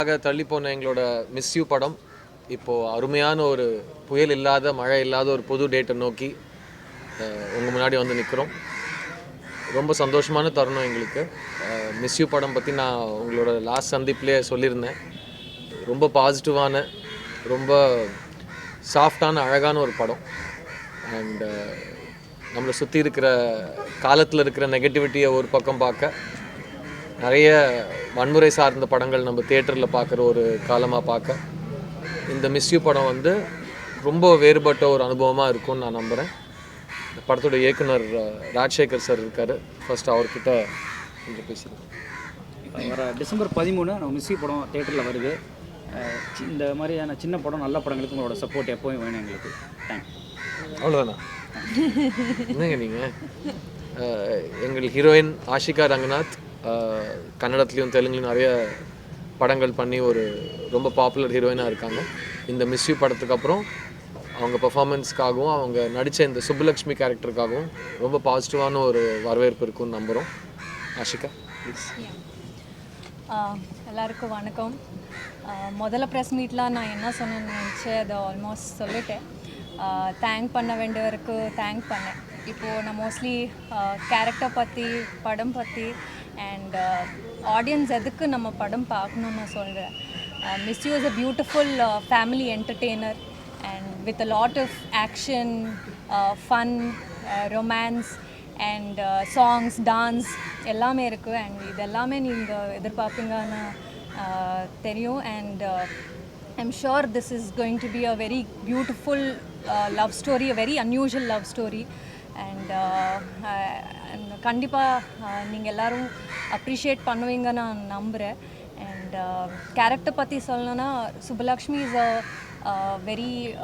ஆக தள்ளி போன எங்களோட மிஸ்யூ படம் இப்போது அருமையான ஒரு புயல் இல்லாத மழை இல்லாத ஒரு புது டேட்டை நோக்கி உங்கள் முன்னாடி வந்து நிற்கிறோம் ரொம்ப சந்தோஷமான தருணம் எங்களுக்கு. மிஸ் யூ படம் பற்றி நான் உங்களோட லாஸ்ட் சந்திப்பிலேயே சொல்லியிருந்தேன். ரொம்ப பாசிட்டிவான ரொம்ப சாஃப்டான அழகான ஒரு படம். அண்டு நம்மளை சுற்றி இருக்கிற காலத்தில் இருக்கிற நெகட்டிவிட்டியை ஒரு பக்கம் பார்க்க நிறைய வன்முறை சார்ந்த படங்கள் நம்ம தேட்டரில் பார்க்குற ஒரு காலமாக பார்க்க. இந்த மிஸ்யூ படம் வந்து ரொம்ப வேறுபட்ட ஒரு அனுபவமாக இருக்கும்னு நான் நம்புகிறேன் இந்த படத்தோட இயக்குனர் ராஜசேகர் சார் இருக்கார். ஃபர்ஸ்ட் அவர்கிட்ட கொஞ்சம் பேசியிருக்கேன் வர டிசம்பர் பதிமூணு நம்ம மிஸ்ஸி படம் தேட்டரில் வருது. இந்த மாதிரியான சின்ன படம் நல்ல படங்களுக்கு உங்களோட சப்போர்ட் எப்போவும் வேணும் எங்களுக்கு. தேங்க்ஸ் அவ்வளோதானா என்னங்க நீங்கள் எங்கள் ஹீரோயின் ஆஷிகா ரங்கநாத் கன்னடத்துலேயும் தெலுங்குலையும் நிறைய படங்கள் பண்ணி ஒரு ரொம்ப பாப்புலர் ஹீரோயினாக இருக்காங்க. இந்த மிஸ்யூ படத்துக்கு அப்புறம் அவங்க பெர்ஃபார்மன்ஸ்க்காகவும் அவங்க நடித்த இந்த சுப்புலக்ஷ்மி கேரக்டருக்காகவும் ரொம்ப பாசிட்டிவான ஒரு வரவேற்பு இருக்கும்னு நம்புகிறோம் ஆஷிகா. ப்ளீஸ் எல்லாருக்கும் வணக்கம். முதல்ல ப்ரெஸ் மீட்லாம் நான் என்ன சொன்னேன்னு நினச்சேன் அதை ஆல்மோஸ்ட் சொல்லிட்டேன். தேங்க் பண்ண வேண்டியவருக்கு தேங்க் பண்ணேன். இப்போது நான் மோஸ்ட்லி கேரக்டர் பற்றி படம் பற்றி அண்ட் ஆடியன்ஸ் எதுக்கு நம்ம படம் பார்க்கணும்னு நான் சொல்கிறேன் miss you is a beautiful family entertainer and with a lot of action fun romance and songs dance எல்லாமே இருக்குது அண்ட் இது எல்லாமே நீங்கள் எதிர்பார்ப்பீங்கன்னு தெரியும். And I'm sure this is going to be a very beautiful love story a very unusual love story and கண்டிப்பாக நீங்கள் எல்லோரும் அப்ரிஷியேட் பண்ணுவீங்கன்னு நான் நம்புகிறேன் அண்ட் கேரக்டர் பற்றி சொல்லணுன்னா Subalakshmi is a very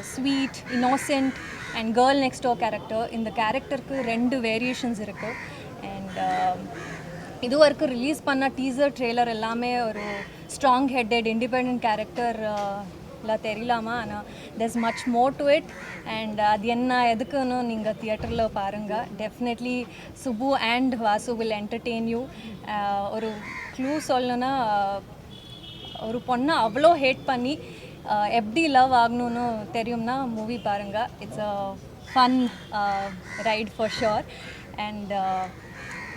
sweet innocent and girl next door character இந்த கேரக்டருக்கு ரெண்டு வேரியேஷன்ஸ் இருக்குது அண்ட் இது வரைக்கும் ரிலீஸ் பண்ண டீசர் ட்ரெய்லர் எல்லாமே ஒரு ஸ்ட்ராங் ஹெட்டட் இண்டிபெண்ட் கேரக்டர் எல்லாம் தெரியலாமா? ஆனால் there's much more to it and அது என்ன எதுக்குன்னு நீங்கள் தியேட்டரில் பாருங்கள் definitely Subbu and Vasu will entertain you ஒரு க்ளூ சொல்லணுன்னா ஒரு பொண்ணை அவ்வளோ ஹேட் பண்ணி எப்படி லவ் ஆகணும்னு தெரியும்னா மூவி பாருங்கள் it's a fun ride for sure and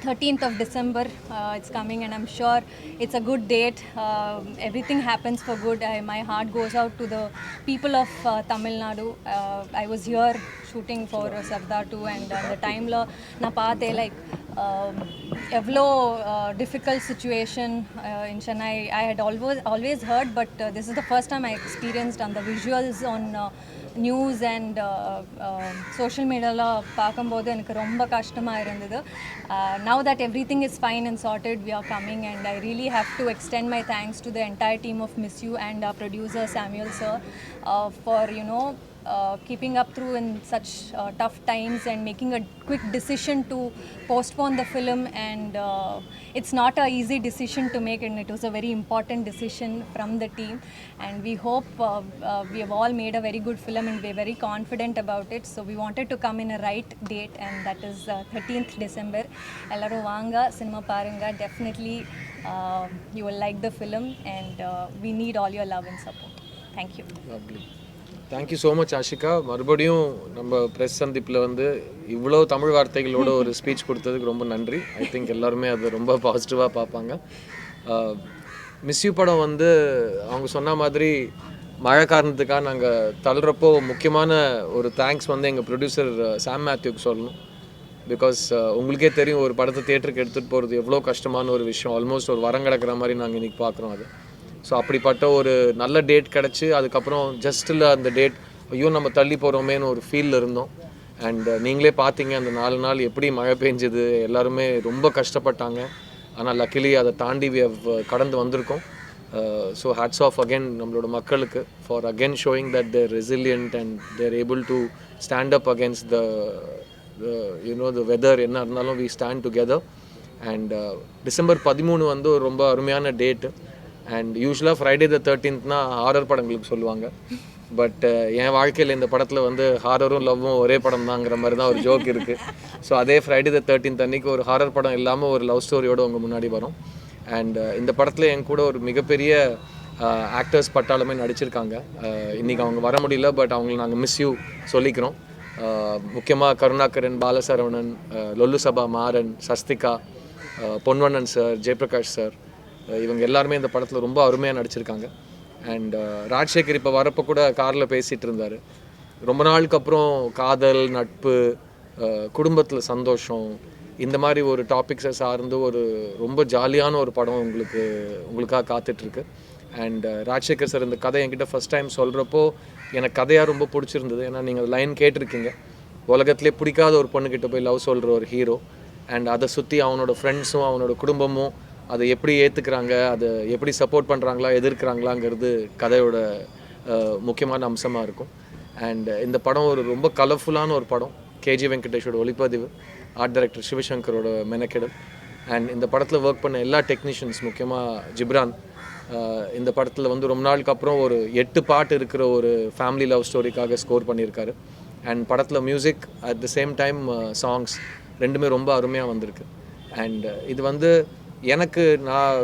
thirteenth of December it's coming and I'm sure it's a good date everything happens for good I my heart goes out to the people of Tamil Nadu I was here shooting for Sardar two and அந்த டைமில் நான் பார்த்தேன் like எவ்வளோ difficult situation in Chennai I had always always hurt but this is the first time I experienced அந்த visuals on news and social மீடியாலாம் பார்க்கும்போது எனக்கு ரொம்ப கஷ்டமாக இருந்தது. Now that everything is fine and started we are coming and I really have to extend my thanks to the entire team of Miss You and producer Samuel sir for you know Uh, keeping up through in such uh, tough times and making a quick decision to postpone the film and uh, it's not an easy decision to make and it was a very important decision from the team and we hope uh, uh, we have all made a very good film and we're very confident about it so we wanted to come in a right date and that is uh, 13th December Ellaru Vanga Cinema Paranga definitely uh, you will like the film and uh, we need all your love and support. Thank you. Lovely. Thank you so much Ashika மறுபடியும் நம்ம press சந்திப்பில் வந்து இவ்வளோ தமிழ் வார்த்தைகளோட ஒரு speech கொடுத்ததுக்கு ரொம்ப நன்றி. I think எல்லாருமே அதை ரொம்ப பாசிட்டிவாக பார்ப்பாங்க. Uh, மிஸ்யூ படம் வந்து அவங்க சொன்ன மாதிரி மழை காரணத்துக்காக நாங்கள் தள்ளுறப்போ முக்கியமான ஒரு தேங்க்ஸ் வந்து எங்கள் ப்ரொடியூசர் சாம் மேத்யூக்கு சொல்லணும். பிகாஸ் uh, உங்களுக்கே தெரியும் ஒரு படத்தை தியேட்டருக்கு எடுத்துகிட்டு போகிறது எவ்வளோ கஷ்டமான ஒரு விஷயம். ஆல்மோஸ்ட் ஒரு வரம் கிடக்கிற மாதிரி நாங்கள் இன்றைக்கி பார்க்குறோம் அது. ஸோ அப்படிப்பட்ட ஒரு நல்ல டேட் கிடச்சி அதுக்கப்புறம் ஜஸ்ட்டில் அந்த டேட் ஐயோ நம்ம தள்ளி போகிறோமேன்னு ஒரு ஃபீலில் இருந்தோம். அண்ட் நீங்களே பார்த்தீங்க அந்த நாலு நாள் எப்படி மழை பெஞ்சது எல்லாருமே ரொம்ப கஷ்டப்பட்டாங்க. ஆனால் லக்கிலி அதை தாண்டி கடந்து வந்திருக்கோம். ஸோ ஹேட்ஸ் ஆஃப் அகெயின் நம்மளோட மக்களுக்கு for again showing that they're resilient and they're able to stand up against the you know the weather என்ன இருந்தாலும் we stand together and December பதிமூணு வந்து ரொம்ப அருமையான டேட்டு அண்ட் யூஸ்வலாக ஃப்ரைடே த தேர்ட்டீன்த்னா ஹாரர் படங்களுக்கு சொல்லுவாங்க. பட் uh, என் வாழ்க்கையில் இந்த படத்தில் வந்து ஹாரரும் லவ்வும் ஒரே படம் தாங்கிற மாதிரி தான் ஒரு ஜோக் இருக்குது ஸோ அதே ஃப்ரைடே த தேர்ட்டீன்த் அன்னைக்கு ஒரு ஹாரர் படம் இல்லாமல் ஒரு லவ் ஸ்டோரியோடு உங்கள் முன்னாடி வரும். அண்ட் uh, இந்த படத்தில் என் கூட ஒரு மிகப்பெரிய uh, ஆக்டர்ஸ் பட்டாளமே நடிச்சிருக்காங்க. இன்றைக்கி அவங்க வர முடியல பட் அவங்களை நாங்கள் மிஸ் யூ சொல்லிக்கிறோம். முக்கியமாக கருணாகரன் பாலசரவணன் லொல்லு சபா மாறன் சஸ்திகா பொன்வண்ணன் சார் ஜெயபிரகாஷ் சார் இவங்க எல்லாருமே இந்த படத்தில் ரொம்ப அருமையாக நடிச்சிருக்காங்க. அண்ட் ராஜசேகர் இப்போ வரப்போ கூட காரில் பேசிகிட்டு இருந்தார். ரொம்ப நாளுக்கு அப்புறம் காதல் நட்பு குடும்பத்தில் சந்தோஷம் இந்த மாதிரி ஒரு டாபிக்ஸை சார்ந்து ஒரு ரொம்ப ஜாலியான ஒரு படம் உங்களுக்கு உங்களுக்காக காத்துட்ருக்கு. அண்ட் ராஜசேகர் சார் இந்த கதை என்கிட்ட ஃபஸ்ட் டைம் சொல்கிறப்போ எனக்கு கதையாக ரொம்ப பிடிச்சிருந்தது. ஏன்னா நீங்கள் லைன் கேட்டிருக்கீங்க. உலகத்திலே பிடிக்காத ஒரு பொண்ணுக்கிட்ட போய் லவ் சொல்கிற ஒரு ஹீரோ அண்ட் அதை சுற்றி அவனோட ஃப்ரெண்ட்ஸும் அவனோட குடும்பமும் அதை எப்படி ஏற்றுக்கிறாங்க அதை எப்படி சப்போர்ட் பண்ணுறாங்களா எதிர்க்கிறாங்களாங்கிறது கதையோட முக்கியமான அம்சமாக இருக்கும். அண்ட் இந்த படம் ஒரு ரொம்ப கலர்ஃபுல்லான ஒரு படம். கேஜி வெங்கடேஷோட ஒளிப்பதிவு ஆர்ட் டைரக்டர் சிவசங்கரோட மெனக்கெடல் அண்ட் இந்த படத்தில் ஒர்க் பண்ண எல்லா டெக்னீஷியன்ஸ் முக்கியமாக ஜிப்ரான் இந்த படத்தில் வந்து ரொம்ப நாளுக்கு அப்புறம் ஒரு எட்டு பாட்டு இருக்கிற ஒரு ஃபேமிலி லவ் ஸ்டோரிக்காக ஸ்கோர் பண்ணியிருக்காரு. அண்ட் படத்தில் music at the same time songs ரெண்டுமே ரொம்ப அருமையாக வந்திருக்கு. அண்ட் இது வந்து எனக்கு நான்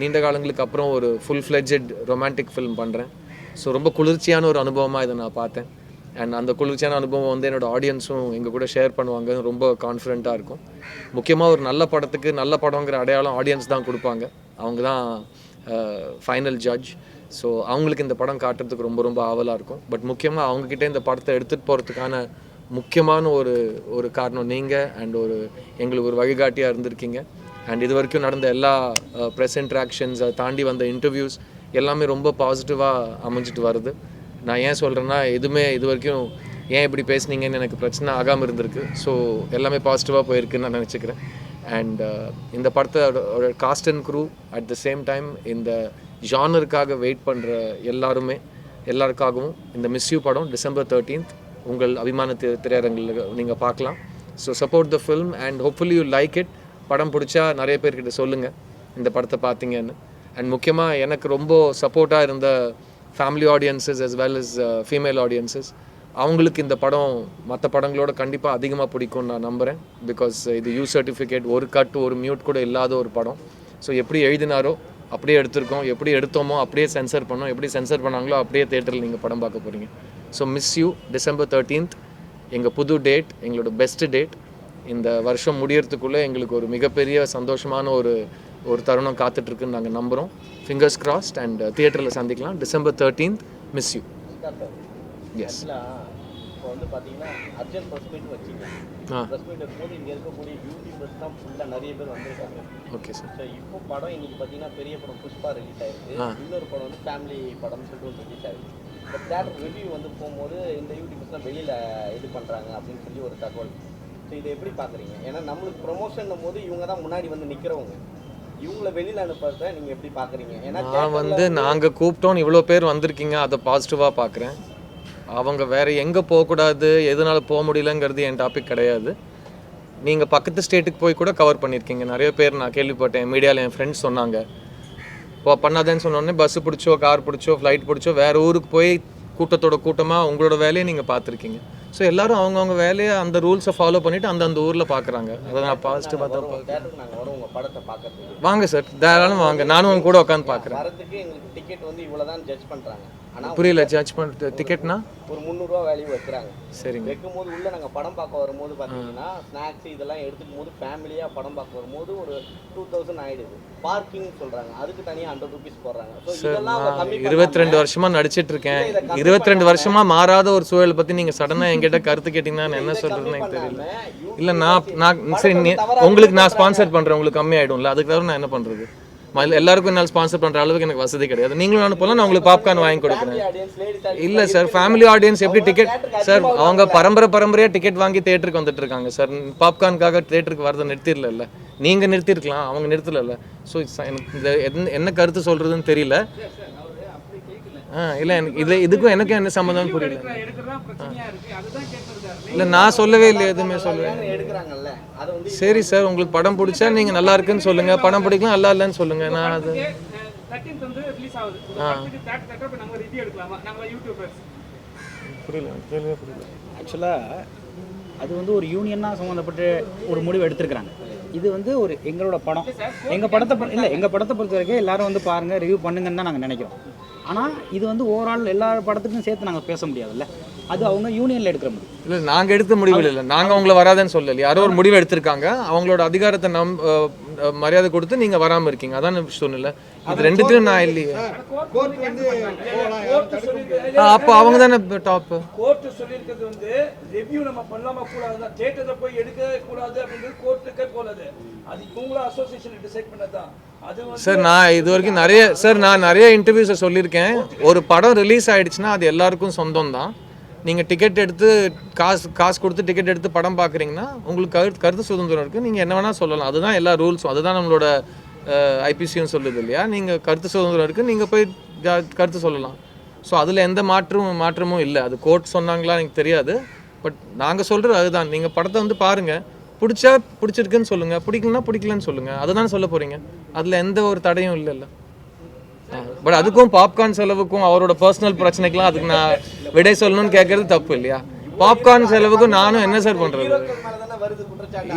நீண்ட காலங்களுக்கு அப்புறம் ஒரு ஃபுல் ஃப்ளெட்ஜட் ரொமான்டிக் ஃபிலிம் பண்ணுறேன் ஸோ ரொம்ப குளிர்ச்சியான ஒரு அனுபவமாக இதை நான் பார்த்தேன். அண்ட் அந்த குளிர்ச்சியான அனுபவம் வந்து என்னோட ஆடியன்ஸும் எங்கள் கூட ஷேர் பண்ணுவாங்க. ரொம்ப கான்ஃபிடென்ட்டாக இருக்கும். முக்கியமாக ஒரு நல்ல படத்துக்கு நல்ல படங்கிற அடையாளம் ஆடியன்ஸ் தான் கொடுப்பாங்க. அவங்க தான் ஃபைனல் ஜட்ஜ் ஸோ அவங்களுக்கு இந்த படம் காட்டுறதுக்கு ரொம்ப ரொம்ப ஆவலாக இருக்கும். பட் முக்கியமாக அவங்கக்கிட்ட இந்த படத்தை எடுத்துகிட்டு போகிறதுக்கான முக்கியமான ஒரு ஒரு காரணம் நீங்கள் அண்ட் ஒரு எங்களுக்கு ஒரு வழிகாட்டியாக இருந்திருக்கீங்க. அண்ட் இது வரைக்கும் நடந்த எல்லா uh, ப்ரெஸ் இன்ட்ராக்ஷன்ஸ் அதை தாண்டி வந்த இன்டர்வியூஸ் எல்லாமே ரொம்ப பாசிட்டிவாக அமைஞ்சிட்டு வருது. நான் ஏன் சொல்கிறேன்னா எதுவுமே இது வரைக்கும் ஏன் இப்படி பேசுனீங்கன்னு எனக்கு பிரச்சனை ஆகாமல் இருந்திருக்கு. ஸோ எல்லாமே பாசிட்டிவாக போயிருக்குன்னு நான் நினச்சிக்கிறேன். அண்ட் uh, இந்த படத்தோட cast and crew at the same time இந்த ஜானருக்காக வெயிட் பண்ணுற எல்லாருமே எல்லாருக்காகவும் இந்த மிஸ்யூ படம் டிசம்பர் தேர்ட்டீன்த் உங்கள் அபிமான திரையரங்கில் நீங்கள் பார்க்கலாம். So support the film and hopefully you like it படம் பிடிச்சா நிறைய பேர்கிட்ட சொல்லுங்கள் இந்த படத்தை பார்த்தீங்கன்னு அண்ட் முக்கியமாக எனக்கு ரொம்ப சப்போர்ட்டாக இருந்த family audiences as well as female audiences அவங்களுக்கு இந்த படம் மற்ற படங்களோட கண்டிப்பாக அதிகமாக பிடிக்கும்னு நான் நம்புகிறேன் பிகாஸ் இது யூ சர்டிஃபிகேட் ஒரு கட் ஒரு மியூட் கூட இல்லாத ஒரு படம். ஸோ எப்படி எழுதினாரோ அப்படியே எடுத்திருக்கோம். எப்படி எடுத்தோமோ அப்படியே சென்சர் பண்ணோம். எப்படி சென்சர் பண்ணாங்களோ அப்படியே தேட்டரில் நீங்கள் படம் பார்க்க போகிறீங்க so Miss You December thirteenth எங்கள் புது டேட் எங்களோட பெஸ்ட் டேட் இந்த வருஷம் முடியறதுக்குள்ளே எங்களுக்கு ஒரு மிகப்பெரிய சந்தோஷமான ஒரு ஒரு தருணம் காத்துட்ருக்குன்னு நாங்கள் நம்புகிறோம் ஃபிங்கர்ஸ் கிராஸ்ட் அண்ட் தியேட்டரில் சந்திக்கலாம். December thirteenth Miss You yes இப்போ வந்து பார்த்தீங்கன்னா அர்ஜென்ட் ப்ரெஸ் மீட் வச்சிங்க. ப்ரெஸ் மீட் இருக்கும்போது இங்கே இருக்கக்கூடிய யூடியூபர்ஸ் தான் ஃபுல்லாக நிறைய பேர் வந்திருக்காங்க. ஓகே சார் ஸோ இப்போ படம் இன்னைக்கு பார்த்தீங்கன்னா பெரிய படம் புஷ்பா ரிலீஸ் ஆயிருக்கு. இன்னொரு படம் வந்து ஃபேமிலி படம்னு சொல்லிட்டு ஒன்று ரிலீஸ் ஆயிருக்கு. இப்போ தேட்டர் ரிவ்யூ வந்து போகும்போது இந்த யூடியூபர்ஸ்லாம் வெளியில் இது பண்ணுறாங்க அப்படின்னு சொல்லி ஒரு தகவல். ஸோ இதை எப்படி பார்க்குறீங்க? ஏன்னா நம்மளுக்கு ப்ரொமோஷன் போது இவங்க தான் முன்னாடி வந்து நிற்கிறவங்க இவங்கள வெளியில் அனுப்புறத நீங்கள் எப்படி பார்க்குறீங்க? ஏன்னா நான் வந்து நாங்கள் கூப்பிட்டோன்னு இவ்வளோ பேர் வந்திருக்கீங்க அதை பாசிட்டிவாக பார்க்குறேன். அவங்க வேற எங்கே போகக்கூடாது எதனால போக முடியலங்கிறது என் டாபிக் கிடையாது. நீங்கள் பக்கத்து ஸ்டேட்டுக்கு போய் கூட கவர் பண்ணியிருக்கீங்க. நிறைய பேர் நான் கேள்விப்பட்டேன் மீடியாவில் என் ஃப்ரெண்ட்ஸ் சொன்னாங்க. இப்போ பண்ணாதேன்னு சொன்னோடனே பஸ்ஸு பிடிச்சோ கார் பிடிச்சோ ஃப்ளைட் பிடிச்சோ வேறு ஊருக்கு போய் கூட்டத்தோட கூட்டமாக உங்களோட வேலையை நீங்கள் பார்த்துருக்கீங்க. ஸோ எல்லாரும் அவங்கவுங்க வேலையை அந்த ரூல்ஸை ஃபாலோ பண்ணிவிட்டு அந்தந்த ஊரில் பார்க்குறாங்க அதை நான் படத்தை பார்க்கறதுக்கு வாங்க சார் தாராளம் வாங்க. நானும் உங்க கூட உட்காந்து பார்க்குறேன் புரியல ஜட்ஜ் பண்ணுறது டிக்கெட்னா ஒரு முந்நூறுரூவா வேல்யூ வைக்கிறாங்க. சரிங்க. வைக்கும்போது உள்ள நாங்கள் படம் பார்க்க வரும்போது பார்த்தீங்கன்னா ஸ்நாக்ஸ் இதெல்லாம் எடுத்துக்கும் போது ஃபேமிலியாக படம் பார்க்க வரும்போது ஒரு டூ தௌசண்ட் ஆயிடுது. பார்க்கிங் சொல்றாங்க. அதுக்கு தனியாக ஹண்ட்ரட் ருபீஸ் போடுறாங்க. இருபத்தி ரெண்டு வருஷமா நடிச்சிட்டு இருக்கேன். இருபத்தி ரெண்டு வருஷமா மாறாத ஒரு சூழலை பத்தி நீங்க சடனா என்கிட்ட கருத்து கேட்டீங்கன்னா நான் என்ன சொல்றதுன்னு எனக்கு தெரியல. இல்ல நான் நான் சரி உங்களுக்கு நான் ஸ்பான்சர் பண்றேன். உங்களுக்கு கம்மி ஆயிடும்ல அதுக்கு தவிர நான் என்ன பண்றது? ம- எல்லாருக்கும் என்னால் ஸ்பான்சர் பண்ணுற அளவுக்கு எனக்கு வசதி கிடையாது. நீங்களும் அனுப்பலாம் நான் உங்களுக்கு பாப்கார்ன் வாங்கி கொடுக்குறேன். இல்லை சார் ஃபேமிலி ஆடியன்ஸ் எப்படி டிக்கெட் சார் அவங்க பரம்பரை பரம்பரையாக டிக்கெட் வாங்கி தேட்டருக்கு வந்துட்டு இருக்காங்க. சார் பாப்கார்னுக்காக தேட்டருக்கு வரதை நிறுத்திடல நீங்கள் நிறுத்திருக்கலாம் அவங்க நிறுத்தலைல்ல. ஸோ எனக்கு என்ன- கருத்து சொல்கிறதுன்னு தெரியல. இல்லை எனக்கு இது இதுக்கும் எனக்கும் என்ன சம்மந்தம் புரியல. இல்லை நான் சொல்லவே இல்லை எதுவுமே சொல்லவே இல்லை. எடுக்கிறாங்கல்ல? அதை வந்து சரி சார் உங்களுக்கு படம் பிடிச்சா நீங்கள் நல்லா இருக்குன்னு சொல்லுங்கள் படம் பிடிக்கலாம் நல்லா இல்லைன்னு சொல்லுங்கள் நான் அது புரியல புரியல. ஆக்சுவலாக அது வந்து ஒரு யூனியனாக சம்மந்தப்பட்டு ஒரு முடிவு எடுத்திருக்கிறாங்க. இது வந்து ஒரு எங்களோட படம். எங்கள் படத்தை இல்லை எங்கள் படத்தை பொறுத்த வரைக்கும் எல்லாரும் வந்து பாருங்கள் ரிவ்யூ பண்ணுங்கன்னு தான் நாங்கள் நினைக்கிறோம். ஆனால் இது வந்து ஓவரால் எல்லா படத்துக்கும் சேர்த்து நாங்கள் பேச முடியாதுல்ல. அது அவங்க யூனியனில் எடுக்கிற முடிவு. இல்லை நாங்கள் எடுத்த முடிவு இல்லை. நாங்கள் அவங்கள வராதுன்னு சொல்லல யாரோ ஒரு முடிவு எடுத்திருக்காங்க. அவங்களோட அதிகாரத்தை நம் மரியாதை கொடுத்து நீங்கள் வராமல் இருக்கீங்க. அதான் சொன்னல இது ரெண்டுத்தையும் நான் இல்லையே. அப்போ அவங்க தானே டாப்பு கோர்ட்டு சொல்லியிருக்கிறது வந்து ரிவ்யூ நம்ம பண்ணலாமா கூடாது தேட்டரில் போய் எடுக்க கூடாது அப்படின்றது கோர்ட்டுக்கே போலது அது இவங்களும் அசோசியேஷன் டிசைட் பண்ணதான் அது வந்து சார் நான் இது வரைக்கும் நிறைய சார் நான் நிறைய இன்டர்வியூஸை சொல்லியிருக்கேன். ஒரு படம் ரிலீஸ் ஆயிடுச்சுன்னா அது எல்லாருக்கும் சொந்தம் தான் நீங்கள் டிக்கெட் எடுத்து காசு காசு கொடுத்து டிக்கெட் எடுத்து படம் பார்க்குறீங்கன்னா உங்களுக்கு கருத்து கருத்து சுதந்திரம் இருக்குது நீங்கள் என்ன வேணால் சொல்லலாம். அதுதான் எல்லா ரூல்ஸும் அதுதான் நம்மளோட ஐபிசியும் சொல்லுது இல்லையா? நீங்கள் கருத்து சுதந்திரம் இருக்குது நீங்கள் போய் கருத்து சொல்லலாம். ஸோ அதில் எந்த மாற்றமும் மாற்றமும் இல்லை. அது கோர்ட் சொன்னாங்களா எனக்கு தெரியாது. பட் நாங்கள் சொல்கிறது அதுதான். நீங்கள் படத்தை வந்து பாருங்கள் பிடிச்சா பிடிச்சிருக்குன்னு சொல்லுங்கள் பிடிக்கலனா பிடிக்கலன்னு சொல்லுங்கள் அதுதான் சொல்ல போகிறீங்க அதில் எந்த ஒரு தடையும் இல்லைல்ல. பட் அதுக்கும் பாப்கார்ன் செலவுக்கும் அவரோட பர்சனல் பிரச்சனைக்கெல்லாம் அதுக்கு நான் விடை சொல்லணும்னு கேட்கறது தப்பு இல்லையா? பாப்கார்ன் செலவுக்கு நானும் என்ன சார் பண்ணுறது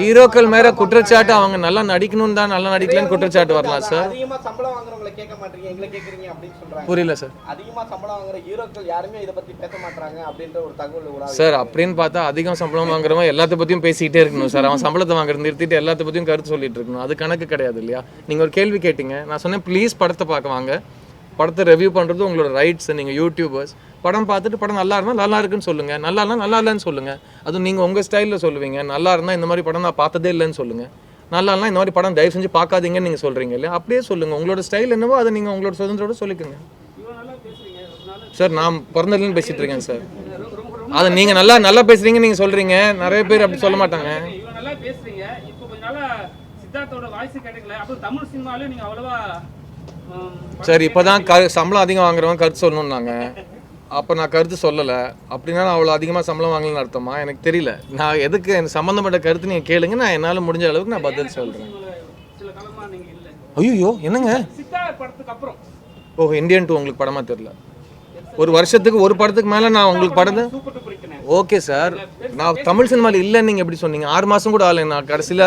ஹீரோக்கள் மேல குற்றச்சாட்டு அவங்க நல்லா நடிக்கணும் தான் நல்லா நடிக்கலன்னு குற்றச்சாட்டு வரலாம் சார். அதிகமா சம்பளம் வாங்குறவங்களை கேட்க மாட்டீங்க. எங்களை கேக்குறீங்க அப்படின்னு சொல்றாங்க. புரியல சார். அதிகமா சம்பளம் வாங்குற ஹீரோக்கள் யாருமே இதை பத்தி பேச மாட்டாங்க அப்படின்ற ஒரு தகவல். சார் அப்படின்னு பார்த்தா அதிகம் சம்பளம் வாங்குறவன் எல்லாத்த பத்தியும் பேசிக்கிட்டே இருக்கணும் சார். அவன் சம்பளத்தை வாங்குறது நிறுத்திட்டு எல்லாத்த பத்தியும் கருத்து சொல்லிட்டு இருக்கணும். அது கணக்கு கிடையாது இல்லையா? நீங்க ஒரு கேள்வி கேட்டீங்க. நான் சொன்னேன் ப்ளீஸ் படத்தை பார்க்க வாங்க. படத்தை ரிவ்யூ பண்ணுறது உங்களோட ரைட்ஸ் நீங்கள் யூடியூபர்ஸ் படம் பார்த்துட்டு படம் நல்லா இருந்தால் நல்லா இருக்குன்னு சொல்லுங்க. நல்லா இருந்தால் நல்லா இல்லைன்னு சொல்லுங்க. அதுவும் நீங்கள் உங்கள் ஸ்டைலில் சொல்லுவீங்க. நல்லா இருந்தால் இந்த மாதிரி படம் நான் பார்த்ததே இல்லைன்னு சொல்லுங்க. நல்லா இல்லைனா இந்த மாதிரி படம் தயவு செஞ்சு பார்க்காதீங்கன்னு நீங்கள் சொல்கிறீங்க இல்லையா? அப்படியே சொல்லுங்கள் உங்களோட ஸ்டைல் என்னவோ அதை நீங்கள் உங்களோட சுதந்திரோட சொல்லிக்கோங்க. சார் நான் பிறந்ததுலேருந்து பேசிட்டு இருக்கேன் சார். அதை நீங்கள் நல்லா நல்லா பேசுகிறீங்க நீங்கள் சொல்கிறீங்க நிறைய பேர் அப்படி சொல்ல மாட்டாங்க. நல்லா பேசுறீங்க. இப்போ கொஞ்ச சித்தார்த்தோட வாய்ஸ் கிடைக்கல அப்புறம் தமிழ் சினிமாலையும் நீங்கள் அவ்வளோவா சார் இப்போதான் க சம்பளம் அதிகம் வாங்குறவங்க கருத்து சொல்லணும்னாங்க. அப்போ நான் கருத்து சொல்லலை. அப்படின்னா நான் அவ்வளோ அதிகமாக சம்பளம் வாங்கலன்னு அர்த்தமா? எனக்கு தெரியல. நான் எதுக்கு எனக்கு சம்மந்தப்பட்ட கருத்து நீங்கள் கேளுங்க. நான் என்னால் முடிஞ்ச அளவுக்கு நான் பதில் சொல்கிறேன் ஐயோ என்னங்க? ஓ இந்தியன் டூ உங்களுக்கு படமா தெரியல. ஒரு வருஷத்துக்கு ஒரு படத்துக்கு மேலே நான் உங்களுக்கு இருக்கேன் ஓகே சார். நான் தமிழ் சினிமாவில் இல்லைன்னு நீங்கள் எப்படி சொன்னீங்க? ஆறு மாதம் கூட ஆகலை நான் கடைசியில்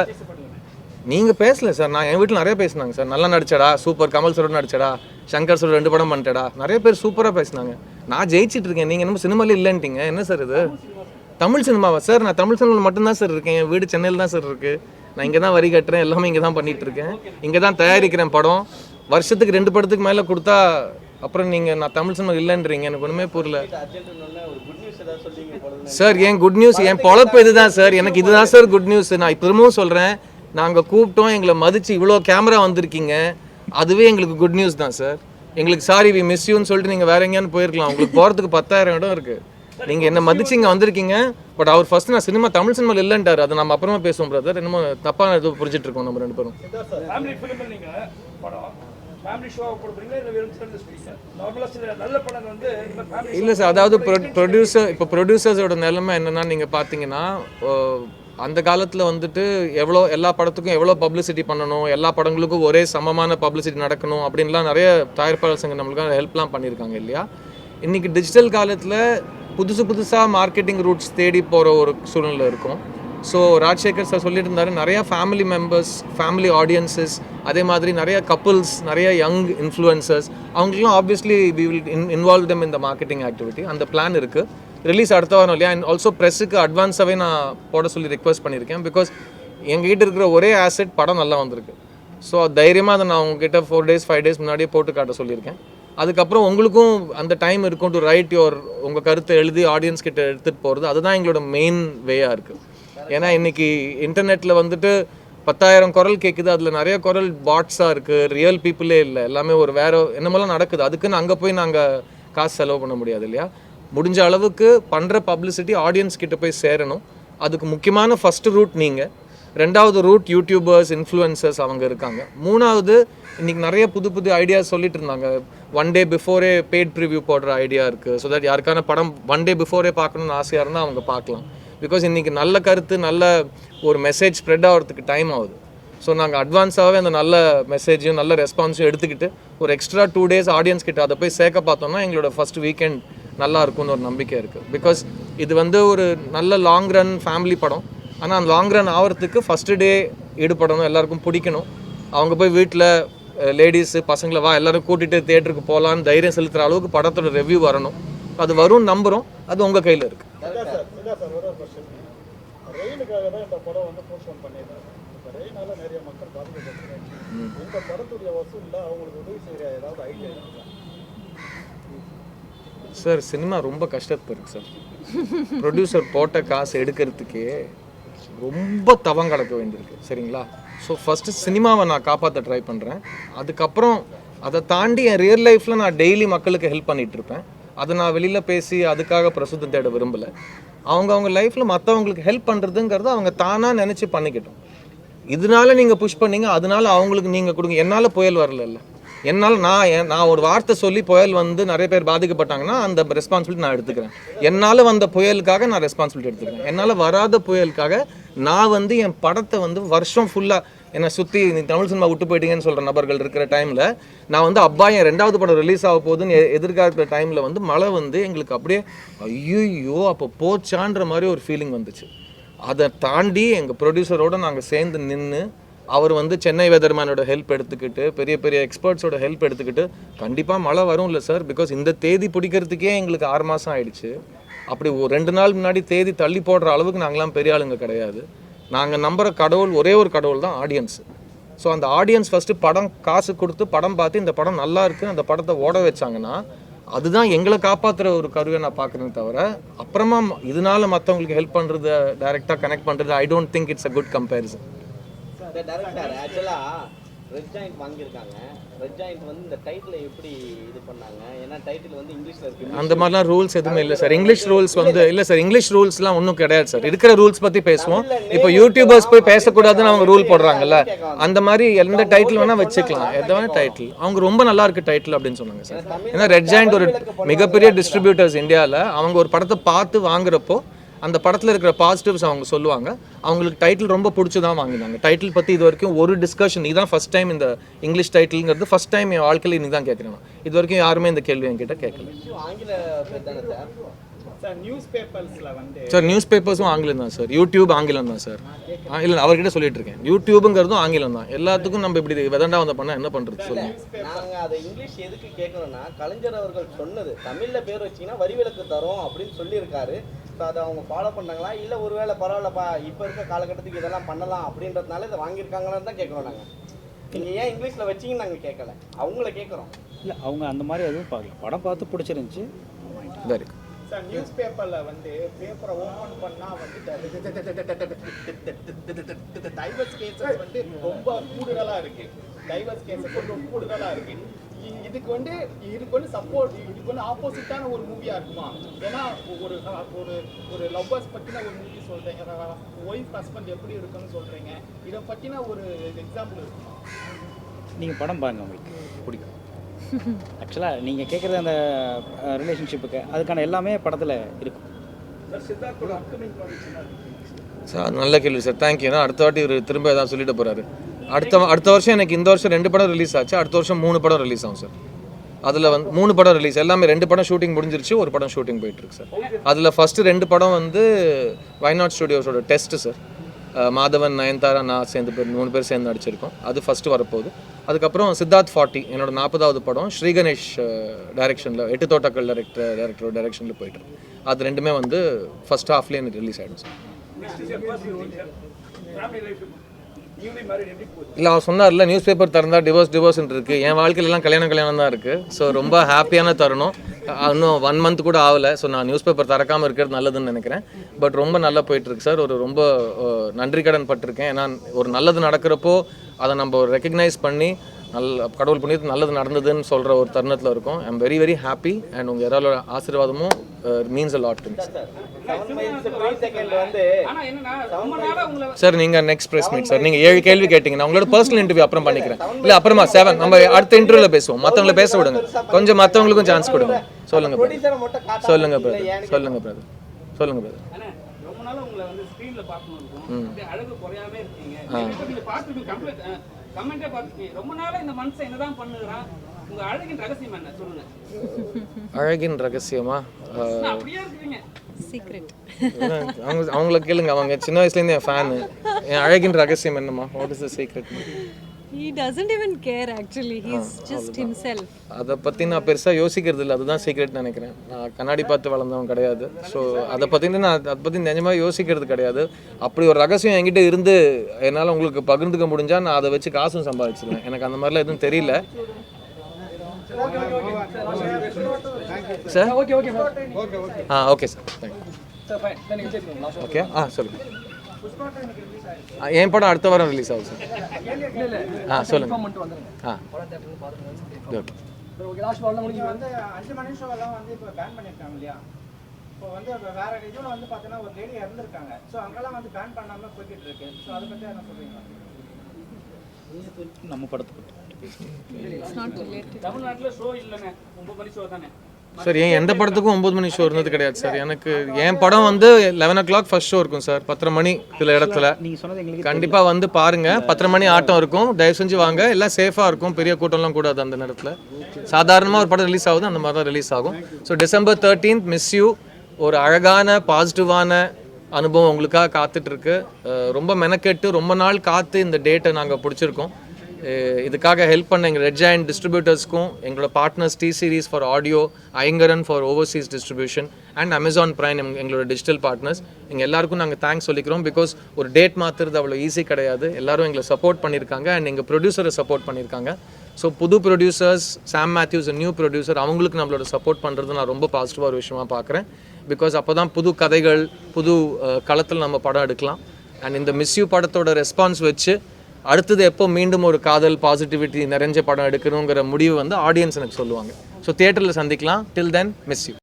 நீங்கள் பேசல சார். நான் என் வீட்டில் நிறைய பேசினாங்க சார். நல்லா நடிச்சடா சூப்பர். கமல் சரோட நடிச்சடா சங்கர் சரோட ரெண்டு படம் பண்ணிட்டடா. நிறைய பேர் சூப்பராக பேசினாங்க. நான் ஜெயிச்சிட்டு இருக்கேன். நீங்கள் என்னமோ சினிமாவில் இல்லைன்ட்டீங்க. என்ன சார் இது? தமிழ் சினிமாவா? சார் நான் தமிழ் சினிமாவில் மட்டும்தான் சார் இருக்கேன். என் வீடு சென்னையில் தான் சார் இருக்குது நான் இங்கே தான் வரி கட்டுறேன். எல்லாமே இங்கே தான் பண்ணிகிட்ருக்கேன் இருக்கேன். இங்கே தான் தயாரிக்கிறேன் படம். வருஷத்துக்கு ரெண்டு படத்துக்கு மேலே கொடுத்தா அப்புறம் நீங்கள் நான் தமிழ் சினிமா இல்லைன்றீங்க. எனக்கு ஒன்றுமே புரியல. சார் என் குட் நியூஸ் என் பொழப்பு இதுதான் சார். எனக்கு இதுதான் சார் குட் நியூஸ் நான் திரும்பவும் சொல்கிறேன் நாங்கள் கூப்பிட்டோம் எங்களை மதிச்சு இவ்வளோ கேமரா வந்திருக்கீங்க. அதுவே எங்களுக்கு குட் நியூஸ் தான் சார் எங்களுக்கு சாரி வி மிஸ் யூன்னு சொல்லிட்டு நீங்கள் வேற எங்கேயானு போயிருக்கலாம். உங்களுக்கு போகிறதுக்கு பத்தாயிரம் இடம் இருக்குது நீங்கள் என்ன மதிச்சு இங்கே வந்திருக்கீங்க? பட் அவர் ஃபர்ஸ்ட் நான் சினிமா தமிழ் சினிமாவில் இல்லைன்ட்டார். அதை நம்ம அப்புறமா பேசுவோம் பிரதர் என்னமோ தப்பான இது புரிஞ்சிட்டு இருக்கோம் நம்ம ரெண்டு பேரும். இல்லை சார் அதாவது ப்ரொடியூசர் இப்போ ப்ரொடியூசர்ஸோட நிலைமை என்னன்னா நீங்கள் பார்த்தீங்கன்னா அந்த காலத்தில் வந்துட்டு எவ்வளோ எல்லா படத்துக்கும் எவ்வளோ பப்ளிசிட்டி பண்ணணும் எல்லா படங்களுக்கும் ஒரே சமமான பப்ளிசிட்டி நடக்கணும் அப்படின்லாம் நிறைய தயாரிப்பாளர் சங்கம் நம்மளுக்கு ஹெல்ப்லாம் பண்ணியிருக்காங்க இல்லையா? இன்றைக்கி டிஜிட்டல் காலத்தில் புதுசு புதுசாக மார்க்கெட்டிங் ரூட்ஸ் தேடி போகிற ஒரு சூழ்நிலை இருக்கும். ஸோ ராஜசேகர் சார் சொல்லிட்டு இருந்தாரு நிறைய ஃபேமிலி மெம்பர்ஸ் ஃபேமிலி ஆடியன்சஸ் அதே மாதிரி நிறைய கப்புள்ஸ் நிறைய யங் இன்ஃப்ளூயன்சர்ஸ் அவங்களுக்குலாம் obviously we will involve them இந்த மார்க்கெட்டிங் ஆக்டிவிட்டி அந்த பிளான் இருக்குது ரிலீஸ் அடுத்த வாரம் இல்லையா? அண்ட் ஆல்சோ ப்ரெஸ்ஸுக்கு அட்வான்ஸாகவே நான் போட சொல்லி ரெக்வஸ்ட் பண்ணியிருக்கேன். பிகாஸ் எங்ககிட்ட இருக்கிற ஒரே ஆசெட் படம் நல்லா வந்திருக்கு. ஸோ தைரியமாக அதை நான் உங்ககிட்ட ஃபோர் டேஸ் ஃபைவ் டேஸ் முன்னாடியே போட்டு காட்ட சொல்லியிருக்கேன். அதுக்கப்புறம் உங்களுக்கும் அந்த டைம் இருக்கும் டு ரைட் யுவர் உங்கள் கருத்தை எழுதி ஆடியன்ஸ் கிட்ட எடுத்துகிட்டு போகிறது அதுதான் எங்களோட மெயின் வேயாக இருக்குது ஏன்னா இன்றைக்கி இன்டர்நெட்டில் வந்துட்டு பத்தாயிரம் குரல் கேட்குது அதில் நிறைய குரல் பாட்ஸாக இருக்குது ரியல் பீப்புளே இல்லை. எல்லாமே ஒரு வேற என்னமெல்லாம் நடக்குது. அதுக்குன்னு அங்கே போய் நாங்கள் காசு செலவு பண்ண முடியாது இல்லையா? முடிஞ்ச அளவுக்கு பண்ணுற பப்ளிசிட்டி ஆடியன்ஸ் கிட்ட போய் சேரணும். அதுக்கு முக்கியமான ஃபஸ்ட்டு ரூட் நீங்கள் ரெண்டாவது ரூட் யூடியூபர்ஸ் இன்ஃப்ளூயன்சர்ஸ் அவங்க இருக்காங்க. மூணாவது இன்றைக்கி நிறைய புது புது ஐடியாஸ் சொல்லிட்டு இருந்தாங்க. One day before paid preview போடுற ஐடியா இருக்குது ஸோ தட் யாருக்கான படம் ஒன் டே பிஃபோரே பார்க்கணும்னு ஆசையாக இருந்தால் அவங்க பார்க்கலாம். பிகாஸ் இன்றைக்கி நல்ல கருத்து நல்ல ஒரு மெசேஜ் ஸ்ப்ரெட் ஆகிறதுக்கு டைம் ஆகுது. ஸோ நாங்கள் அட்வான்ஸாகவே அந்த நல்ல மெசேஜையும் நல்ல ரெஸ்பான்ஸையும் எடுத்துக்கிட்டு ஒரு எக்ஸ்ட்ரா டூ டேஸ் ஆடியன்ஸ் கிட்ட அதை போய் சேர்க்க பார்த்தோம்னா எங்களோட ஃபர்ஸ்ட் வீக்கெண்ட் நல்லா இருக்கும்னு ஒரு நம்பிக்கை இருக்குது பிகாஸ் இது வந்து ஒரு நல்ல லாங் ரன் ஃபேமிலி படம். ஆனால் அந்த லாங் ரன் ஆகிறதுக்கு ஃபஸ்ட்டு டே ஈடுபடணும் எல்லாருக்கும் பிடிக்கணும். அவங்க போய் வீட்டில் லேடிஸு பசங்களை வா எல்லாரும் கூட்டிகிட்டு தேட்டருக்கு போகலான்னு தைரியம் செலுத்துகிற அளவுக்கு படத்தோட ரிவ்யூ வரணும். அது வரும் நம்புகிறோம் அது உங்கள் கையில் இருக்குது நிறைய மக்கள் பாதிக்கப்பட்டிருக்காங்க. இந்த படத்துடைய வசூலில் அவங்களுக்கு உதவி செய்கிற ஏதாவது ஐடியா இருக்குங்களா சார் சினிமா ரொம்ப கஷ்டத்து இருக்கு சார். ப்ரொடியூசர் போட்ட காசு எடுக்கிறதுக்கே ரொம்ப தவம் கிடக்க வேண்டியிருக்கு சரிங்களா? ஸோ ஃபஸ்ட்டு சினிமாவை நான் காப்பாற்ற ட்ரை பண்ணுறேன் அதுக்கப்புறம் அதை தாண்டி என் ரியல் லைஃப்பில் நான் டெய்லி மக்களுக்கு ஹெல்ப் பண்ணிட்டு இருப்பேன். அதை நான் வெளியில் பேசி அதுக்காக பிரசுத்தம் தேட விரும்பலை. அவங்க அவங்க லைஃப்பில் மற்றவங்களுக்கு ஹெல்ப் பண்ணுறதுங்கிறத அவங்க தானாக நினச்சி பண்ணிக்கிட்டோம். இதனால நீங்கள் புஷ் பண்ணீங்க அதனால அவங்களுக்கு நீங்கள் கொடுங்க. என்னால் புயல் வரல என்னால் நான் என்- நான் ஒரு வார்த்தை சொல்லி புயல் வந்து நிறைய பேர் பாதிக்கப்பட்டாங்கன்னா அந்த ரெஸ்பான்சிபிலிட்டி நான் எடுத்துக்கிறேன். என்னால் வந்த புயலுக்காக நான் ரெஸ்பான்சிபிலிட்டி எடுத்துக்கிறேன். என்னால் வராத புயலுக்காக நான் வந்து என் படத்தை வந்து வருஷம் ஃபுல்லாக என்னை சுற்றி நீ தமிழ் சினிமா விட்டு போயிட்டீங்கன்னு சொல்கிற நபர்கள் இருக்கிற டைமில் நான் வந்து அப்பா என் ரெண்டாவது படம் ரிலீஸ் ஆக போகுதுன்னு எதிர்காலத்தில் டைமில் வந்து மழை வந்து எங்களுக்கு அப்படியே ஐயோ அப்போ போச்சான்ற மாதிரி ஒரு ஃபீலிங் வந்துச்சு. அதை தாண்டி எங்கள் ப்ரொடியூசரோடு நாங்கள் சேர்ந்து நின்று அவர் வந்து சென்னை வெதர்மேனோட ஹெல்ப் எடுத்துக்கிட்டு பெரிய பெரிய எக்ஸ்பர்ட்ஸோட ஹெல்ப் எடுத்துக்கிட்டு கண்டிப்பாக மழை வரும் இல்லை சார் பிகாஸ் இந்த தேதி பிடிக்கிறதுக்கே எங்களுக்கு ஆறு மாதம் ஆயிடுச்சு. அப்படி ஒரு ரெண்டு நாள் முன்னாடி தேதி தள்ளி போடுற அளவுக்கு நாங்களாம் பெரிய ஆளுங்க கிடையாது. நாங்கள் நம்புகிற கடவுள் ஒரே ஒரு கடவுள் தான் ஆடியன்ஸ் ஸோ அந்த ஆடியன்ஸ் ஃபஸ்ட்டு படம் காசு கொடுத்து படம் பார்த்து இந்த படம் நல்லா இருக்குது அந்த படத்தை ஓட வச்சாங்கன்னா அதுதான் எங்களை காப்பாற்றுற ஒரு கருவியை நான் பார்க்குறேன் தவிர அப்புறமா இதனால மற்றவங்களுக்கு ஹெல்ப் பண்ணுறது டைரெக்டாக கனெக்ட் பண்ணுறது I don't think it's a good comparison director actually Red Giant வாங்கியிருக்காங்க. ரெட் ஜாயிண்ட் வந்து இந்த டைட்டில் எப்படி இது பண்ணாங்க? ஏன்னா டைட்டில் வந்து இங்கிலீஷ்ல இருக்கு. அந்த மாதிரிலாம் ரூல்ஸ் எதுவுமே இல்லை சார் இங்கிலீஷ் ரூல்ஸ் வந்து இல்லை. சார் இங்கிலீஷ் ரூல்ஸ்லாம் ஒன்றும் கிடையாது சார் இருக்கிற ரூல்ஸ் பற்றி பேசுவோம். இப்போ யூடியூபர்ஸ் போய் பேசக்கூடாதுன்னு அவங்க ரூல் போடுறாங்கல்ல அந்த மாதிரி எந்த டைட்டில் வேணால் வச்சுக்கலாம். எந்த வேணால் டைட்டில் அவங்க ரொம்ப நல்லா இருக்கு டைட்டில் அப்படின்னு சொன்னாங்க சார் ஏன்னா ரெட் ஜாயிண்ட் ஒரு மிகப்பெரிய டிஸ்ட்ரிபியூட்டர்ஸ் இந்தியாவில் அவங்க ஒரு படத்தை பார்த்து வாங்குறப்போ அந்த படத்தில் இருக்கிற பாசிட்டிவ்ஸ் அவங்க சொல்லுவாங்க. அவங்களுக்கு டைட்டில் ரொம்ப பிடிச்சி தான் வாங்கினாங்க. டைட்டில் பற்றி இது வரைக்கும் ஒரு டிஸ்கஷன் இதுதான் ஃபர்ஸ்ட் டைம் இந்த இங்கிலீஷ் டைட்டில்ங்கிறது ஃபர்ஸ்ட் டைம் என் வாழ்க்கையில் இன்னைக்கு தான் கேட்குறேன். இது வரைக்கும் யாருமே இந்த கேள்வி என்கிட்ட கேட்கல. சார் சார் நியூஸ் பேப்பர்ஸில் வந்து சார் நியூஸ் பேப்பர்ஸும் ஆங்கிலம் தான் சார் யூடியூப் ஆங்கிலம் தான் சார் ஆ இல்லை அவர்கிட்ட சொல்லிட்டு இருக்கேன். யூடியூபுங்கிறதும் ஆங்கிலம் தான். எல்லாத்துக்கும் நம்ம இப்படி விதண்டா வந்த பண்ணால் என்ன பண்ணுறது சொல்லுங்கள் நாங்க அதை இங்கிலீஷ் எதுக்கு கேட்கணும்னா கலைஞர் அவர்கள் சொன்னது தமிழ்ல பேர் வச்சீங்கன்னா வரி விலக்கு தரோம் அப்படின்னு சொல்லியிருக்காரு. ஸோ அதை அவங்க ஃபாலோ பண்ணாங்களா இல்லை ஒருவேளை பரவாயில்லப்பா இப்போ இருக்க காலகட்டத்துக்கு இதெல்லாம் பண்ணலாம் அப்படின்றதுனால இதை வாங்கியிருக்காங்களான்னு தான் கேட்குறோம் நாங்கள் நீங்கள் ஏன் இங்கிலீஷில் வச்சீங்கன்னு நாங்கள் கேட்கல அவங்கள கேட்குறோம் இல்லை அவங்க அந்த மாதிரி எதுவும் பார்க்கல படம் பார்த்து பிடிச்சிருந்துச்சி வெரி சார் நியூஸ் பேப்பரில் வந்து பேப்பரை ஓப்பன் பண்ணால் வந்து டைவர்ஸ் கேசஸ் வந்து ரொம்ப கூடுதலாக இருக்கு டைவர்ஸ் கேசஸ் கொஞ்சம் கூடுதலாக இருக்கு இ- இதுக்கு வந்து இதுக்கு வந்து சப்போர்ட் இதுக்கு வந்து ஆப்போசிட்டான ஒரு மூவியாக இருக்குமா? ஏன்னா ஒரு ஒரு ஒரு லவ்வர்ஸ் பற்றின ஒரு மூவி சொல்கிறீங்க ஒய்ஃப் ஹஸ்பண்ட் எப்படி இருக்குன்னு சொல்கிறீங்க இதை பற்றின ஒரு எக்ஸாம்பிள் இருக்குமா? நீங்கள் படம் பாருங்க உங்களுக்கு. பிடிக்கும். ஆக்சுவலாக நீங்கள் கேட்குறது அந்த ரிலேஷன்ஷிப்புக்கு அதுக்கான எல்லாமே படத்தில் இருக்கும். சார் நல்ல கேள்வி சார். தேங்க்யூ ஏன்னா அடுத்த வாட்டி இவர் திரும்ப ஏதாவது சொல்லிட்டு போறாரு. அடுத்த அடுத்த வருஷம் எனக்கு இந்த வருஷம் ரெண்டு படம் ரிலீஸ் ஆச்சு. அடுத்த வருஷம் மூணு படம் ரிலீஸ் ஆகும் சார் அதில் வந்து மூணு படம் ரிலீஸ் எல்லாமே ரெண்டு படம் ஷூட்டிங் முடிஞ்சிருச்சு ஒரு படம் ஷூட்டிங் போயிட்டுருக்கு சார் அதில் ஃபஸ்ட்டு ரெண்டு படம் வந்து வைநாட் ஸ்டுடியோஸோட டெஸ்ட்டு சார் மாதவன் நயன்தாரா நான் சேர்ந்து பேர் மூணு பேர் சேர்ந்து நடிச்சிருக்கோம். அது ஃபஸ்ட்டு வரப்போகுது. அதுக்கப்புறம் சித்தார்த் ஃபார்ட்டி என்னோட நாற்பதாவது படம் ஸ்ரீ கணேஷ் டைரக்ஷனில் எட்டு தோட்டக்கள் டைரக்டர் டைரக்டரோட டைரக்ஷனில் போயிட்டு அது ரெண்டுமே வந்து ஃபஸ்ட் ஹாஃப்லேயே எனக்கு ரிலீஸ் ஆகிடும் சார் இல்லை அவர் சொன்னார்ல நியூஸ் பேப்பர் திறந்தா டிவோர்ஸ் டிவோர்ஸ்ன்னு இருக்கு. என் வாழ்க்கையிலலாம் கல்யாணம் கல்யாணம் தான் இருக்கு. ஸோ ரொம்ப ஹாப்பியான தருணம். இன்னும் ஒன் மந்த் கூட ஆகலை. ஸோ நான் நியூஸ் பேப்பர் திறக்காமல் இருக்கிறது நல்லதுன்னு நினைக்கிறேன். பட் ரொம்ப நல்லா போயிட்டுருக்கு சார் ஒரு ரொம்ப நன்றி கடன் பட்டிருக்கேன். ஏன்னா ஒரு நல்லது நடக்கிறப்போ அதை நம்ம ரெக்கக்னைஸ் பண்ணி நல்ல கடவுள் புண்ணியத்து நல்லது நடந்ததுன்னு சொல்கிற ஒரு தருணத்தில் இருக்கும். I am very very happy and உங்கள் எல்லாரோட ஆசீர்வாதமும் means a lot to sir நீங்கள் நெக்ஸ்ட் ப்ரெஸ் மீட் சார் நீங்கள் ஏழு கேள்வி கேட்டிங்க நான் உங்களோட பர்சனல் இன்டர்வியூ அப்புறம் பண்ணிக்கிறேன். இல்லை அப்புறமா செவன் நம்ம அடுத்த இன்டர்வியூவில் பேசுவோம். மற்றவங்கள பேச விடுங்க. கொஞ்சம் மற்றவங்களுக்கும் சான்ஸ் கொடுங்க. சொல்லுங்க brother. ப்ரொடியூசரை மட்டும் காட்ட சொல்லுங்க பிரதர் சொல்லுங்க பிரதர் சொல்லுங்க பிரதர் ரொம்ப நாளா உங்களை வந்து ஸ்க்ரீன்ல பார்க்கணும். இருக்கும் அழகு குறையாம இருக்கீங்க. கமெண்டே பார்த்துருக்கீங்க ரொம்ப நாளா இந்த மனுஷன் என்னதான் பண்ணுகிறான்? உங்க அழகின் ரகசியம் என்ன? சொல்லுங்க. அழகின் ரகசியமா? அஹ், அண்ணா, அப்படியே இருக்கிறீங்க சீக்ரெட் அவங்க அவங்கள கேளுங்க அவங்க சின்ன வயசுலேருந்து என் ஃபேனு என் அழகின் ரகசியம் என்னம்மா? What is the secret He doesn't even care actually. He's just himself. அதை பற்றி நான் பெருசாக யோசிக்கிறது இல்லை. அதுதான் சீக்ரெட் நினைக்கிறேன். நான் கண்ணாடி பார்த்து வளர்ந்தவன் கிடையாது. ஸோ அதை பற்றின நான் அதை பற்றி நிஜமாக யோசிக்கிறது கிடையாது. அப்படி ஒரு ரகசியம் என்கிட்ட இருந்து என்னால் உங்களுக்கு பகிர்ந்துக்க முடிஞ்சா நான் அதை வச்சு காசும் சம்பாதிச்சிருவேன். எனக்கு அந்த மாதிரிலாம் எதுவும் தெரியல. Sir okay okay ah okay sir okay ஆ சொல்லுங்க. ஆ, என் படம் அடுத்த வாரம் ரிலீஸ் ஆகுது சார் ஆ சொல்லுங்க. ஆ. ஓகே ஓகே லாஸ்ட் பால் முடிஞ்சு வந்து அஞ்சு மணி ஷோ எல்லாம் வந்து இப்போ பேன் பண்ணியிருக்காங்க இல்லையா இப்போ வந்து இப்ப வேற இதுல வந்து பார்த்தீங்கன்னா ஒரு லேடி இறந்துருக்காங்க ஸோ அங்கெல்லாம் வந்து பேன் பண்ணாம போய்கிட்டு இருக்கு ஸோ அதை பற்றி என்ன சொல்றீங்க நம்ம படத்துக்கு. தமிழ்நாட்டுல ஷோ இல்லைண்ணே. ஒன்பது மணி ஷோ தானே சார் ஏன் எந்த படத்துக்கும் ஒம்பது மணி ஷோ இருந்தது கிடையாது சார். எனக்கு என் படம் வந்து eleven o'clock first show இருக்கும் சார் பத்தரை மணி சில இடத்துல. கண்டிப்பாக வந்து பாருங்க பத்தரை மணி ஆட்டம் இருக்கும். தயவு செஞ்சு வாங்க. எல்லாம் சேஃபாக இருக்கும். பெரிய கூட்டம்லாம் கூடாது அந்த நேரத்தில். சாதாரணமாக ஒரு படம் ரிலீஸ் ஆகுது அந்த மாதிரி தான் ரிலீஸ் ஆகும். So December thirteenth miss you ஒரு அழகான பாசிட்டிவான அனுபவம் உங்களுக்காக காத்துட்ருக்கு ரொம்ப மெனக்கெட்டு ரொம்ப நாள் காத்து இந்த டேட்டை நாங்கள் பிடிச்சிருக்கோம். இதுக்காக ஹெல்ப் பண்ண எங்கள் ரெட் ஜாயின் டிஸ்ட்ரிபியூட்டர்ஸ்க்கும் எங்களோட partners T Series for audio Ayngaran for overseas distribution and Amazon Prime எங்களோட டிஜிட்டல் பார்ட்னர்ஸ் எங்கள் எல்லாருக்கும் நாங்கள் தேங்க்ஸ் சொல்லிக்கிறோம் பிகாஸ் ஒரு டேட் மாற்றுறது அவ்வளோ ஈஸி கிடையாது. எல்லாரும் எங்களை சப்போர்ட் பண்ணியிருக்காங்க அண்ட் எங்கள் ப்ரொடியூசரை சப்போர்ட் பண்ணியிருக்காங்க. ஸோ புது producers Sam Mathews new producer அவங்களுக்கு நம்மளோட சப்போர்ட் பண்ணுறது நான் ரொம்ப பாசிட்டிவாக ஒரு விஷயமா பார்க்குறேன். பிகாஸ் அப்போ தான் புது கதைகள் புது களத்தில் நம்ம படம் எடுக்கலாம். அண்ட் இந்த மிஸ்யூ படத்தோட ரெஸ்பான்ஸ் வச்சு அடுத்தது எப்போ மீண்டும் ஒரு காதல் பாசிட்டிவிட்டி நிறைஞ்ச படம் எடுக்கணுங்கிற முடிவு வந்து ஆடியன்ஸ் எனக்கு சொல்லுவாங்க. ஸோ தியேட்டரில் சந்திக்கலாம். டில் தென் மிஸ் யூ